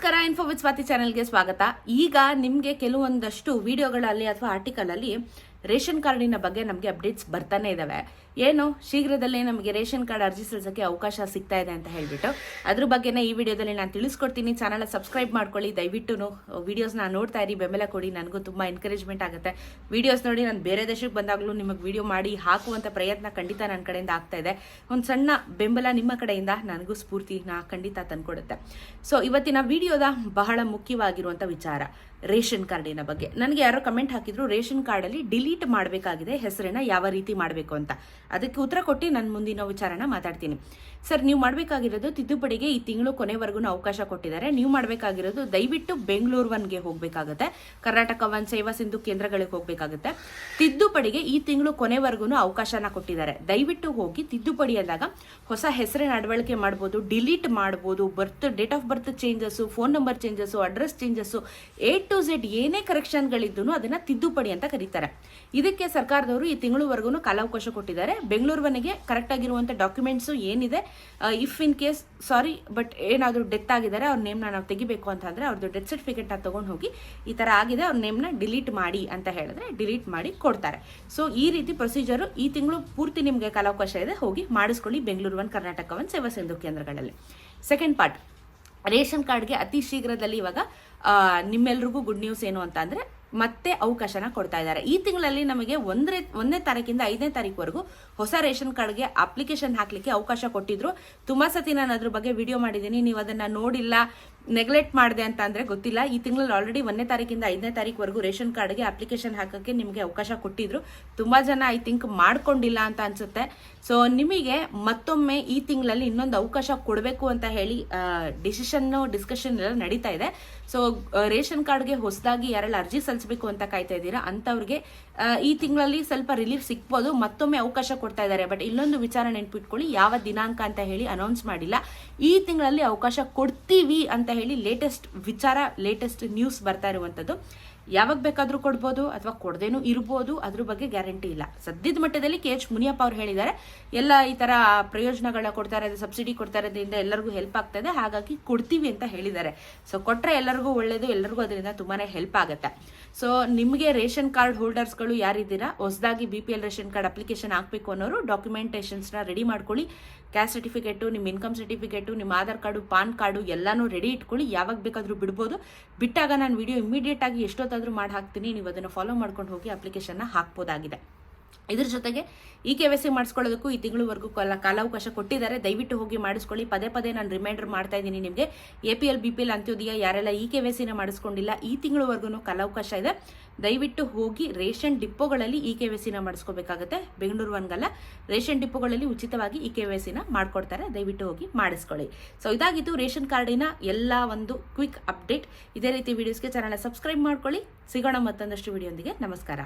ನಮಸ್ಕಾರ info with Swati ಚಾನೆಲ್ಗೆ ಸ್ವಾಗತ. ಈಗ ನಿಮಗೆ ಕೆಲವೊಂದಷ್ಟು ವಿಡಿಯೋಗಳಲ್ಲಿ ಅಥವಾ ಆರ್ಟಿಕಲಲ್ಲಿ ರೇಷನ್ ಕಾರ್ಡಿನ ಬಗ್ಗೆ ನಮಗೆ ಅಪ್ಡೇಟ್ಸ್ ಬರ್ತಾನೆ ಇದಾವೆ. ಏನು? ಶೀಘ್ರದಲ್ಲೇ ನಮಗೆ ರೇಷನ್ ಕಾರ್ಡ್ ಅರ್ಜಿ ಸಲ್ಲಿಸೋಕ್ಕೆ ಅವಕಾಶ ಸಿಗ್ತಾ ಇದೆ ಅಂತ ಹೇಳ್ಬಿಟ್ಟು. ಅದ್ರ ಬಗ್ಗೆನೇ ಈ ವಿಡಿಯೋದಲ್ಲಿ ನಾನು ತಿಳಿಸ್ಕೊಡ್ತೀನಿ. ಚಾನಲ್ ಸಬ್ಸ್ಕ್ರೈಬ್ ಮಾಡ್ಕೊಳ್ಳಿ. ದಯವಿಟ್ಟು ವಿಡಿಯೋಸ್ನ ನೋಡ್ತಾ ಇರಿ. ಬೆಂಬಲ ಕೊಡಿ. ನನಗೂ ತುಂಬ ಎನ್ಕರೇಜ್ಮೆಂಟ್ ಆಗುತ್ತೆ. ವಿಡಿಯೋಸ್ ನೋಡಿ ನಾನು ಬೇರೆ ದೇಶಕ್ಕೆ ಬಂದಾಗಲೂ ನಿಮಗೆ ವಿಡಿಯೋ ಮಾಡಿ ಹಾಕುವಂಥ ಪ್ರಯತ್ನ ಖಂಡಿತ ನನ್ನ ಕಡೆಯಿಂದ ಆಗ್ತಾ ಇದೆ. ಒಂದು ಸಣ್ಣ ಬೆಂಬಲ ನಿಮ್ಮ ಕಡೆಯಿಂದ ನನಗೂ ಸ್ಫೂರ್ತಿನ ಖಂಡಿತ ತಂದುಕೊಡುತ್ತೆ. ಸೊ ಇವತ್ತಿನ ವಿಡಿಯೋದ ಬಹಳ ಮುಖ್ಯವಾಗಿರುವಂಥ ವಿಚಾರ ರೇಷನ್ ಕಾರ್ಡಿನ ಬಗ್ಗೆ. ನನಗೆ ಯಾರೋ ಕಮೆಂಟ್ ಹಾಕಿದ್ರು, ರೇಷನ್ ಕಾರ್ಡಲ್ಲಿ ಡಿಲೀಟ್ ಮಾಡಬೇಕಾಗಿದೆ, ಹೆಸರನ್ನ ಯಾವ ರೀತಿ ಮಾಡಬೇಕು ಅಂತ. ಅದಕ್ಕೆ ಉತ್ತರ ಕೊಟ್ಟು ನಾನು ಮುಂದಿನ ವಿಚಾರನ ಮಾತಾಡ್ತೀನಿ. ಸರ್, ನೀವು ಮಾಡಬೇಕಾಗಿರೋದು ತಿದ್ದುಪಡಿಗೆ ಈ ತಿಂಗಳು ಕೊನೆವರೆಗೂ ಅವಕಾಶ ಕೊಟ್ಟಿದ್ದಾರೆ. ನೀವು ಮಾಡಬೇಕಾಗಿರೋದು ದಯವಿಟ್ಟು ಬೆಂಗಳೂರು ಒನ್ಗೆ ಹೋಗಬೇಕಾಗುತ್ತೆ. ಕರ್ನಾಟಕ ಒನ್ ಸೇವಾ ಸಿಂಧು ಕೇಂದ್ರಗಳಿಗೆ ಹೋಗಬೇಕಾಗುತ್ತೆ. ತಿದ್ದುಪಡಿಗೆ ಈ ತಿಂಗಳು ಕೊನೆವರೆಗೂ ಅವಕಾಶನ ಕೊಟ್ಟಿದ್ದಾರೆ. ದಯವಿಟ್ಟು ಹೋಗಿ ತಿದ್ದುಪಡಿ ಅಂದಾಗ ಹೊಸ ಹೆಸರಿನ ನಡವಳಿಕೆ ಮಾಡ್ಬೋದು ಡಿಲೀಟ್ ಮಾಡ್ಬೋದು birth date of birth changes phone number changes address changes A to Z ಏನೇ ಕರೆಕ್ಷನ್ಗಳಿದ್ದು ಅದನ್ನ ತಿದ್ದುಪಡಿ ಅಂತ ಕರೀತಾರೆ. ಇದಕ್ಕೆ ಸರ್ಕಾರದವರು ಈ ತಿಂಗಳವರೆಗೂ ಕಾಲಾವಕಾಶ ಕೊಟ್ಟಿದ್ದಾರೆ. ಬೆಂಗಳೂರುವನಿಗೆ ಕರೆಕ್ಟ್ ಆಗಿರುವಂಥ ಡಾಕ್ಯುಮೆಂಟ್ಸು ಏನಿದೆ if in case sorry but ಏನಾದರೂ ಡೆತ್ ಆಗಿದ್ದಾರೆ, ಅವ್ರ ನೇಮ್ನ ನಾವು ತೆಗಿಬೇಕು ಅಂತ ಅಂದರೆ ಅವ್ರದ್ದು ಡೆತ್ ಸರ್ಟಿಫಿಕೇಟ್ನ ತೊಗೊಂಡು ಹೋಗಿ ಈ ಥರ ಆಗಿದೆ, ಅವ್ರ ನೇಮ್ನ ಡಿಲೀಟ್ ಮಾಡಿ ಅಂತ ಹೇಳಿದ್ರೆ ಡಿಲೀಟ್ ಮಾಡಿ ಕೊಡ್ತಾರೆ. ಸೊ ಈ ರೀತಿ ಪ್ರೊಸೀಜರು ಈ ತಿಂಗಳು ಪೂರ್ತಿ ನಿಮಗೆ ಕಾಲಾವಕಾಶ ಇದೆ, ಹೋಗಿ ಮಾಡಿಸ್ಕೊಳ್ಳಿ ಬೆಂಗಳೂರು ಒನ್ ಕರ್ನಾಟಕ ಒನ್ ಸೇವಾ ಸಿಂಧು ಕೇಂದ್ರಗಳಲ್ಲಿ. ಸೆಕೆಂಡ್ ಪಾರ್ಟ್ ರೇಷನ್ ಕಾರ್ಡ್ಗೆ ಅತಿ ಶೀಘ್ರದಲ್ಲಿ ಇವಾಗ ನಿಮ್ಮೆಲ್ರಿಗೂ ಗುಡ್ ನ್ಯೂಸ್ ಏನು ಅಂತ ಅಂದರೆ ಮತ್ತೆ ಅವಕಾಶನ ಕೊಡ್ತಾ ಇದ್ದಾರೆ. ಈ ತಿಂಗಳಲ್ಲಿ ನಮಗೆ ಒಂದನೇ ಒಂದನೇ ತಾರೀಕಿಂದ ಐದನೇ ತಾರೀಕುವರೆಗೂ ಹೊಸ ರೇಷನ್ ಕಾರ್ಡ್ಗೆ ಅಪ್ಲಿಕೇಶನ್ ಹಾಕಲಿಕ್ಕೆ ಅವಕಾಶ ಕೊಟ್ಟಿದ್ರು. ತುಂಬಾ ಸತಿ ನಾನು ಅದ್ರ ಬಗ್ಗೆ ವಿಡಿಯೋ ಮಾಡಿದ್ದೀನಿ. ನೀವು ಅದನ್ನು ನೋಡಿಲ್ಲ ನೆಗ್ಲೆಕ್ಟ್ ಮಾಡಿದೆ ಅಂತ ಅಂದರೆ ಗೊತ್ತಿಲ್ಲ. ಈ ತಿಂಗಳಲ್ಲಿ ಆಲ್ರೆಡಿ ಒಂದನೇ ತಾರೀಕಿಂದ ಐದನೇ ತಾರೀಕುವರೆಗೂ ರೇಷನ್ ಕಾರ್ಡ್ಗೆ ಅಪ್ಲಿಕೇಶನ್ ಹಾಕೋಕ್ಕೆ ನಿಮಗೆ ಅವಕಾಶ ಕೊಟ್ಟಿದ್ರು. ತುಂಬ ಜನ ಐ ಥಿಂಕ್ ಮಾಡ್ಕೊಂಡಿಲ್ಲ ಅಂತ ಅನ್ಸುತ್ತೆ. ಸೊ ನಿಮಗೆ ಮತ್ತೊಮ್ಮೆ ಈ ತಿಂಗಳಲ್ಲಿ ಇನ್ನೊಂದು ಅವಕಾಶ ಕೊಡಬೇಕು ಅಂತ ಹೇಳಿ ಡಿಸಿಷನ್ನು ಡಿಸ್ಕಷನ್ ಎಲ್ಲ ನಡೀತಾ ಇದೆ. ಸೊ ರೇಷನ್ ಕಾರ್ಡ್ಗೆ ಹೊಸದಾಗಿ ಯಾರೆಲ್ಲ ಅರ್ಜಿ ಸಲ್ಲಿಸಬೇಕು ಅಂತ ಕಾಯ್ತಾ ಇದ್ದೀರಾ? ಅಂಥವ್ರಿಗೆ ಈ ತಿಂಗಳಲ್ಲಿ ಸ್ವಲ್ಪ ರಿಲೀಫ್ ಸಿಗ್ಬೋದು. ಮತ್ತೊಮ್ಮೆ ಅವಕಾಶ ಕೊಡ್ತಾ ಇದ್ದಾರೆ. ಬಟ್ ಇನ್ನೊಂದು ವಿಚಾರ ನೆನ್ಪಿಟ್ಕೊಳ್ಳಿ. ಯಾವ ದಿನಾಂಕ ಅಂತ ಹೇಳಿ ಅನೌನ್ಸ್ ಮಾಡಿಲ್ಲ. ಈ ತಿಂಗಳಲ್ಲಿ ಅವಕಾಶ ಕೊಡ್ತೀವಿ ಅಂತ ಹೇಳಿ ಲೇಟೆಸ್ಟ್ ವಿಚಾರ ಲೇಟೆಸ್ಟ್ ನ್ಯೂಸ್ ಬರ್ತಾ ಇರುವಂಥದ್ದು ಯಾವಾಗ ಬೇಕಾದರೂ ಕೊಡ್ಬೋದು ಅಥವಾ ಕೊಡದೇನೂ ಇರ್ಬೋದು, ಅದ್ರ ಬಗ್ಗೆ ಗ್ಯಾರಂಟಿ ಇಲ್ಲ. ಸದ್ಯದ ಮಟ್ಟದಲ್ಲಿ ಕೆ ಎಚ್ ಮುನಿಯಪ್ಪ ಅವ್ರು ಹೇಳಿದ್ದಾರೆ, ಎಲ್ಲ ಈ ಥರ ಪ್ರಯೋಜನಗಳನ್ನ ಕೊಡ್ತಾ ಇರೋದು, ಸಬ್ಸಿಡಿ ಕೊಡ್ತಾ ಇರೋದ್ರಿಂದ ಎಲ್ಲರಿಗೂ ಹೆಲ್ಪ್ ಆಗ್ತಾ ಇದೆ, ಹಾಗಾಗಿ ಕೊಡ್ತೀವಿ ಅಂತ ಹೇಳಿದ್ದಾರೆ. ಸೊ ಕೊಟ್ಟರೆ ಎಲ್ಲರಿಗೂ ಒಳ್ಳೇದು, ಎಲ್ಲರಿಗೂ ಅದರಿಂದ ತುಂಬಾ ಹೆಲ್ಪ್ ಆಗುತ್ತೆ. ಸೊ ನಿಮಗೆ ರೇಷನ್ ಕಾರ್ಡ್ ಹೋಲ್ಡರ್ಸ್ಗಳು ಯಾರಿದ್ದೀರಾ? ಹೊಸದಾಗಿ B P L ration card application ಹಾಕಬೇಕು ಅನ್ನೋರು ಡಾಕ್ಯುಮೆಂಟೇಷನ್ಸ್ನ ರೆಡಿ ಮಾಡ್ಕೊಳ್ಳಿ. ಕ್ಯಾಸ್ಟ್ ಸರ್ಟಿಫಿಕೇಟು, ನಿಮ್ಮ ಇನ್ಕಮ್ ಸರ್ಟಿಫಿಕೇಟು, ನಿಮ್ಮ ಆಧಾರ್ ಕಾರ್ಡು, ಪಾನ್ ಕಾರ್ಡು ಎಲ್ಲನೂ ರೆಡಿ ಇಟ್ಕೊಳ್ಳಿ. ಯಾವಾಗ ಬೇಕಾದರೂ ಬಿಡ್ಬೋದು. ಬಿಟ್ಟಾಗ ನಾನು ವಿಡಿಯೋ ಇಮಿಡಿಯೇಟ್ ಆಗಿ ಎಷ್ಟೊತ್ತಾದರೂ ಮಾಡಿ ಹಾಕ್ತೀನಿ ನೀವು ಅದನ್ನು ಫಾಲೋ ಮಾಡ್ಕೊಂಡು ಹೋಗಿ ಅಪ್ಲಿಕೇಶನ್ನ ಹಾಕ್ಬೋದಾಗಿದೆ. ಇದ್ರ ಜೊತೆಗೆ ಈ ಕೆ ವೈ ಸಿ ಮಾಡಿಸ್ಕೊಳ್ಳೋದಕ್ಕೂ ಈ ತಿಂಗಳವರೆಗೂ ಕಾಲ ಕಾಲಾವಕಾಶ ಕೊಟ್ಟಿದ್ದಾರೆ. ದಯವಿಟ್ಟು ಹೋಗಿ ಮಾಡಿಸ್ಕೊಳ್ಳಿ. ಪದೇ ಪದೇ ನಾನು ರಿಮೈಂಡರ್ ಮಾಡ್ತಾ ಇದ್ದೀನಿ ನಿಮಗೆ. A P L B P L Antyodaya ಯಾರೆಲ್ಲ ಈ ಕೆ ವೈ ಸಿನ ಮಾಡಿಸ್ಕೊಂಡಿಲ್ಲ, ಈ ತಿಂಗಳವರೆಗೂ ಕಾಲಾವಕಾಶ ಇದೆ. ದಯವಿಟ್ಟು ಹೋಗಿ ರೇಷನ್ ಡಿಪೋಗಳಲ್ಲಿ ಈ ಕೆ ವೈ ಸಿನ ಮಾಡಿಸ್ಕೋಬೇಕಾಗುತ್ತೆ. ಬೆಂಗಳೂರು ಒನ್ಗಲ್ಲ ರೇಷನ್ ಡಿಪೋಗಳಲ್ಲಿ ಉಚಿತವಾಗಿ ಈ ಕೆ ವೈ ಸಿನ ಮಾಡ್ಕೊಡ್ತಾರೆ. ದಯವಿಟ್ಟು ಹೋಗಿ ಮಾಡಿಸ್ಕೊಳ್ಳಿ. ಸೊ ಇದಾಗಿತ್ತು ರೇಷನ್ ಕಾರ್ಡಿನ ಎಲ್ಲ ಒಂದು ಕ್ವಿಕ್ ಅಪ್ಡೇಟ್. ಇದೇ ರೀತಿ ವಿಡಿಯೋಸ್ಗೆ ಚಾನಲ್ ಸಬ್ಸ್ಕ್ರೈಬ್ ಮಾಡ್ಕೊಳ್ಳಿ. ಸಿಗೋಣ ಮತ್ತೊಂದಷ್ಟು ವಿಡಿಯೋಂದಿಗೆ ನಮಸ್ಕಾರ.